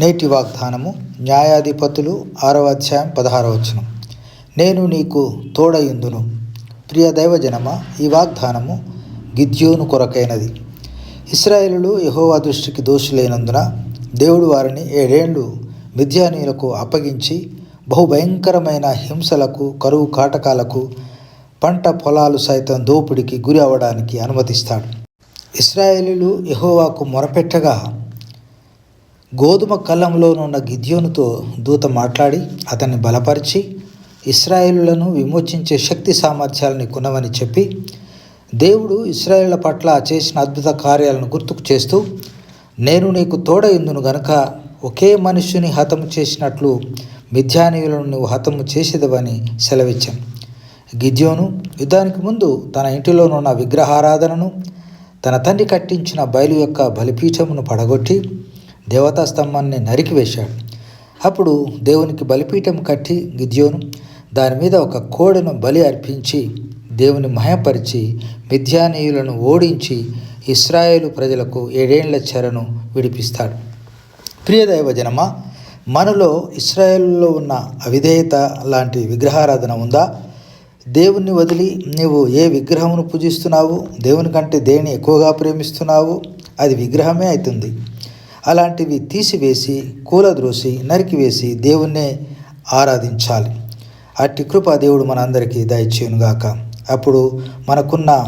నేటి వాగ్దానము న్యాయాధిపతులు ఆరవ అధ్యాయం పదహారవ వచనం. నేను నీకు తోడయుందును. ప్రియ దైవజనమ ఈ వాగ్దానము గిద్యోను కొరకైనది. ఇస్రాయేలులు యహోవా దృష్టికి దోషులైనందున దేవుడు వారిని ఏడేండ్లు మిథ్యానీయులకు అప్పగించి బహుభయంకరమైన హింసలకు కరువు కాటకాలకు పంట పొలాలు సైతం దోపిడికి గురి అవ్వడానికి అనుమతిస్తాడు. ఇస్రాయేలీలు యహోవాకు మొరపెట్టగా గోధుమ కళ్ళంలోనున్న గిద్యోనుతో దూత మాట్లాడి అతన్ని బలపరిచి ఇస్రాయేలులను విమోచించే శక్తి సామర్థ్యాలని కొనవని చెప్పి దేవుడు ఇస్రాయేళ్ళ పట్ల చేసిన అద్భుత కార్యాలను గుర్తుకు చేస్తూ నేను నీకు తోడ ఎందును గనుక ఒకే మనుష్యుని హతము చేసినట్లు మిథ్యానీయులను నువ్వు హతము చేసేదవని సెలవిచ్చాను. గిద్యోను యుద్ధానికి ముందు తన ఇంటిలోనున్న విగ్రహారాధనను తన తండ్రి కట్టించిన బయలు యొక్క బలిపీఠమును పడగొట్టి దేవతా స్తంభాన్ని నరికివేశాడు అప్పుడు దేవునికి బలిపీఠం కట్టి గిద్యోను దాని మీద ఒక కోడెను బలి అర్పించి దేవుని మహపరిచి మిథ్యానీయులను ఓడించి ఇస్రాయేలు ప్రజలకు ఏడేండ్ల చెరను విడిపిస్తాడు. ప్రియ జనమ మనలో ఇస్రాయేల్లో ఉన్న అవిధేయత లాంటి విగ్రహారాధన ఉందా? దేవుణ్ణి వదిలి నీవు ఏ విగ్రహమును పూజిస్తున్నావు? దేవుని కంటే దేని ఎక్కువగా ప్రేమిస్తున్నావు? అది విగ్రహమే అవుతుంది అలాంటివి తీసివేసి కూలద్రోసి నరికివేసి దేవుణ్ణే ఆరాధించాలి. అట్టి కృప దేవుడు మనందరికీ దయచేయునుగాక. అప్పుడు మనకున్న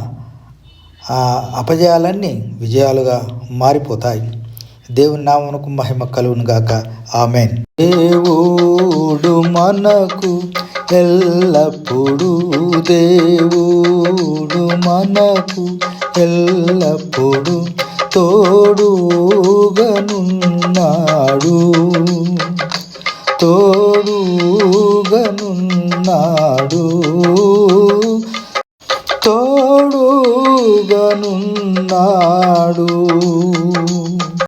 ఆ అపజయాలన్నీ విజయాలుగా మారిపోతాయి. దేవుని నామమునకు మహిమ కలుగునుగాక. ఆమెన్. దేవుడు మనకు ఎల్లప్పుడూ దేవుడు మనకు ఎల్లప్పుడూ తోడుగనున్నాడు. తోడుగనున్నాడు. తోడుగనున్నాడు.